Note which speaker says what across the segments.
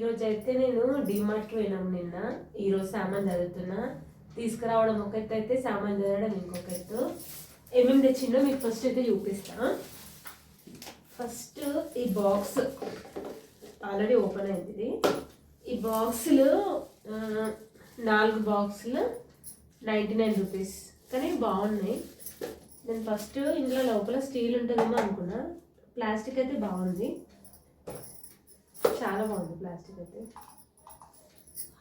Speaker 1: ఈరోజు అయితే నేను డిమార్ట్ పోయినాం నిన్న. ఈరోజు సామాన్ చదువుతున్నా. తీసుకురావడం ఒక అయితే సామాన్ చదవడం ఇంకొకటి ఏమేమి తెచ్చిందో మీకు ఫస్ట్ అయితే చూపిస్తా. ఫస్ట్ ఈ బాక్స్ ఆల్రెడీ ఓపెన్ అయింది. ఈ బాక్సులు నాలుగు బాక్సులు నైంటీ నైన్ రూపీస్ కానీ బాగున్నాయి. నేను ఫస్ట్ ఇందులో లోపల స్టీల్ ఉంటుందేమో అనుకున్నా. ప్లాస్టిక్ అయితే బాగుంది. చాలా బాగుంది ప్లాస్టిక్ అయితే.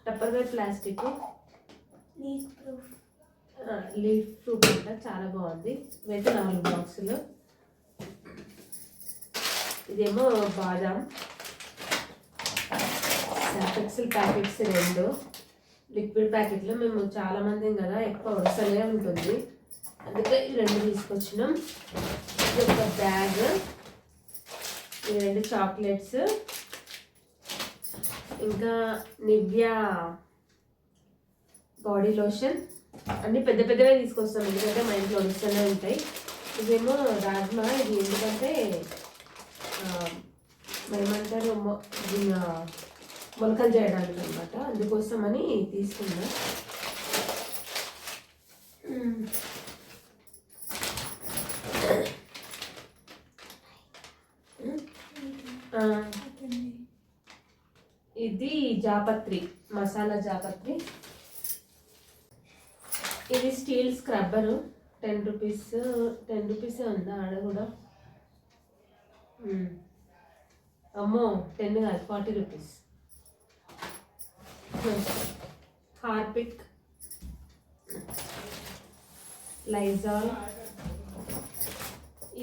Speaker 1: Tupperware plastic
Speaker 2: leak proof
Speaker 1: leaf proof అంట చాలా బాగుంది. ఇవైతే నాలుగు బాక్సులు. ఇదేమో బాదాం. ఎక్సెల్ ప్యాకెట్స్ రెండు. లిక్విడ్ ప్యాకెట్లు మేము చాలా మంది కదా ఎక్కువ వరుసలే ఉంటుంది. అందుకే ఈ రెండు తీసుకొచ్చినాం. ఇది ఒక బ్యాగ్. ఈ రెండు చాక్లెట్స్. ఇంకా నివ్యా బాడీ లోషన్ అన్ని పెద్ద పెద్దవే తీసుకొస్తాం. ఎందుకంటే మా ఇంట్లో వస్తూనే ఉంటాయి. ఇదేమో రాజ్మా. ఇది ఎందుకంటే మేమంటారు ఏమంటారు మొలకలు చేయడానికి అనమాట అందుకోసమని తీసుకున్నా మ్మ్. ఆ, ఇది జాపత్రి మసాలా జాపత్రి. ఇది steel scrubber. Ten rupees ten రూపీసే ఉందా? ఆడ కూడా. అమ్మో టెన్ కాదు ఫార్టీ రూపీస్. హార్పిక్. లైజాల్.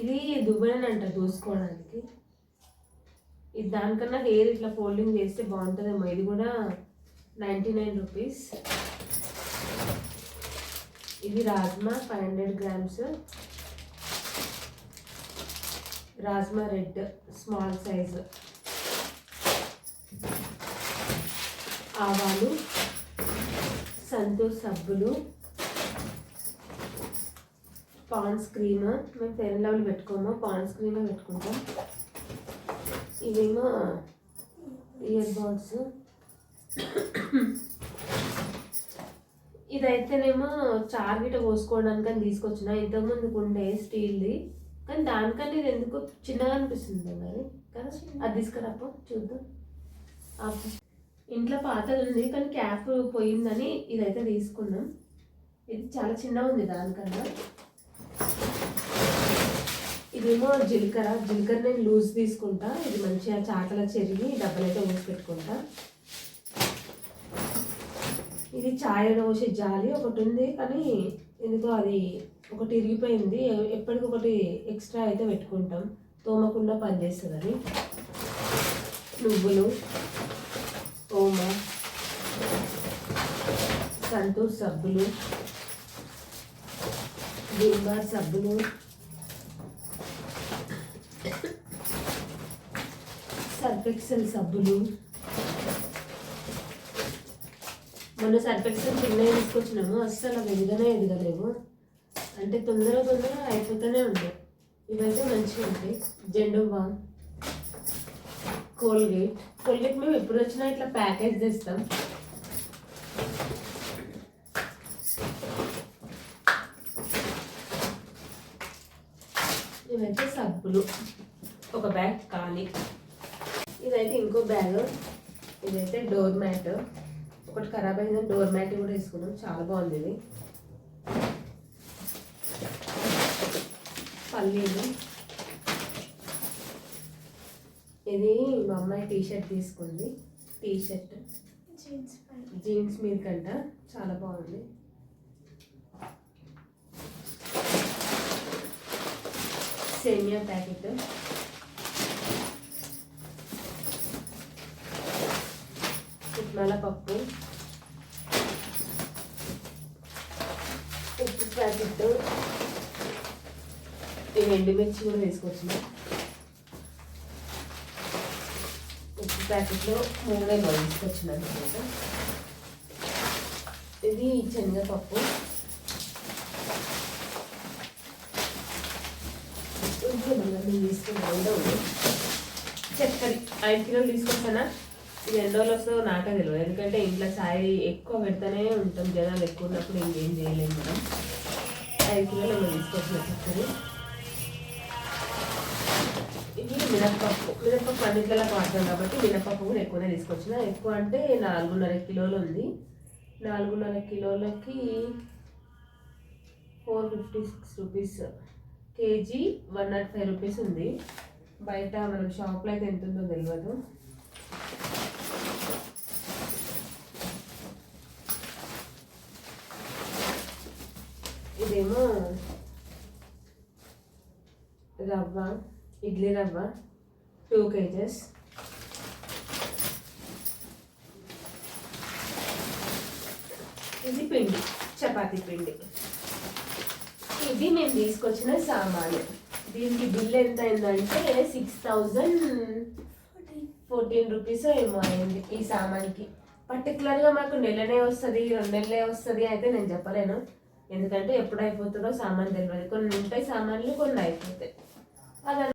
Speaker 1: ఇది దువ్వెన అంట దూసుకోవడానికి. ఇది దానికన్నా హెయిర్ ఇట్లా ఫోల్డింగ్ చేస్తే బాగుంటుందేమో. ఇది కూడా నైంటీ నైన్ రూపీస్. ఇది rajma five hundred grams. Rajma red small size. ఆవాలు సంతూర్ సబ్బులు పాండ్స్ క్రీమ్ మేము ఫెయిర్ లెవెల్ పెట్టుకోము పాండ్స్ క్రీమే పెట్టుకుంటాం. ఇవేమో ఇయర్ బడ్స్ ఇదైతేనేమో చార్గిట పోసుకోవడానికి అని తీసుకొచ్చిన. ఇంతకుముందు ఉండే స్టీల్ది. కానీ దానికన్నా ఇది ఎందుకు చిన్నగా అనిపిస్తుంది మరి. కదా అది తీసుకురాపో చూద్దాం. ఇంట్లో పాతది ఉంది కానీ క్యాప్ పోయిందని ఇదైతే తీసుకున్నాం. ఇది చాలా చిన్నగా ఉంది దానికన్నా. ఇదేమో జీలకర్ర. జీలకర్ర నేను లూజ్ తీసుకుంటా. ఇది మంచిగా చాకల చెరిగి డబ్బలైతే ఊసి పెట్టుకుంటా. ఇది చాయ పోసే జాలి ఒకటి ఉంది కానీ ఎందుకో అది ఒకటి ఇరిగిపోయింది. ఎప్పటికొకటి ఎక్స్ట్రా అయితే పెట్టుకుంటాం. తోమకుండా పనిచేస్తుంది అది నువ్వులు ఓమ సంతూర్ సబ్బులు విల్బార్ సబ్బులు సర్ఫెక్సెల్ సబ్బులు. మొన్న సర్ఫెక్సెల్ చిన్నవి తీసుకొచ్చినాము. అస్సలు అవి ఎదగనే ఎదగలేవు. అంటే తొందర తొందర అయిపోతూనే ఉంటాయి. ఇవైతే మంచిగా ఉంటాయి. జెండు కోల్గేట్. కోల్గేట్ మేము ఎప్పుడు వచ్చినా ఇట్లా ప్యాకేజ్ తెస్తాం. ఇవైతే సబ్బులు. ఒక బ్యాగ్ ఖాళీ. ఇదైతే ఇంకో బ్యాగ్. ఇదైతే డోర్ మ్యాట్. ఒకటి ఖరాబ్ అయింది డోర్ మ్యాట్ కూడా వేసుకున్నాం. చాలా బాగుంది ఇది. పల్లీలు ఇది. మా అమ్మాయి టీ షర్ట్ తీసుకుంది. టీ షర్ట్
Speaker 2: జీన్స్
Speaker 1: జీన్స్ మీద కంట చాలా బాగుంది. సేమియా ప్యాకెట్. ఇవి ఎండుమిర్చి కూడా తీసుకొచ్చిన ఉప్పు ప్యాకెట్లో మూడే బాగా తీసుకొచ్చిన అనమాట ఇది శనగపప్పు. ఇంట్లో నేను చక్కెర ఐదు కిలోలు తీసుకొస్తానా? ఇది ఎన్ని రోజులు వస్తుందో నాకే తెలియదు ఎందుకంటే ఇంట్లో సాయి ఎక్కువ పెడతానే ఉంటాం. జనాలు ఎక్కువ ఉన్నప్పుడు ఇంకేం చేయలేము మనం. ఐదు కిలోలు తీసుకొచ్చిన చక్కని మినప్పప్పు మినప్పప్పు అన్నిట్లలో వాడతాం కాబట్టి మినప్పప్పు కూడా ఎక్కువనే తీసుకొచ్చిన. ఎక్కువ అంటే నాలుగున్నర కిలోలు ఉంది. నాలుగున్నర కిలోలకి four fifty six rupees KG one naught five rupees ఉంది. బయట మనం షాప్లో అయితే ఎంత ఉందో తెలియదు ఇదేమో రవ్వ. ఇడ్లీ రవ్వ టూ కేజెస్. ఇది పిండి చపాతీ పిండి. ఇది మేము తీసుకొచ్చిన సామాను. దీనికి బిల్ ఎంత అయిందంటే six thousand
Speaker 2: fourteen
Speaker 1: fourteen rupees ఏమో అయింది ఈ సామాన్కి. పర్టికులర్గా మాకు నెలనే వస్తుంది రెండు నెలలే వస్తుంది అయితే నేను చెప్పలేను. ఎందుకంటే ఎప్పుడు అయిపోతుందో సామాన్ తెలియదు కొన్ని ఉంటాయి సామాన్లు కొన్ని అయిపోతాయి. అలా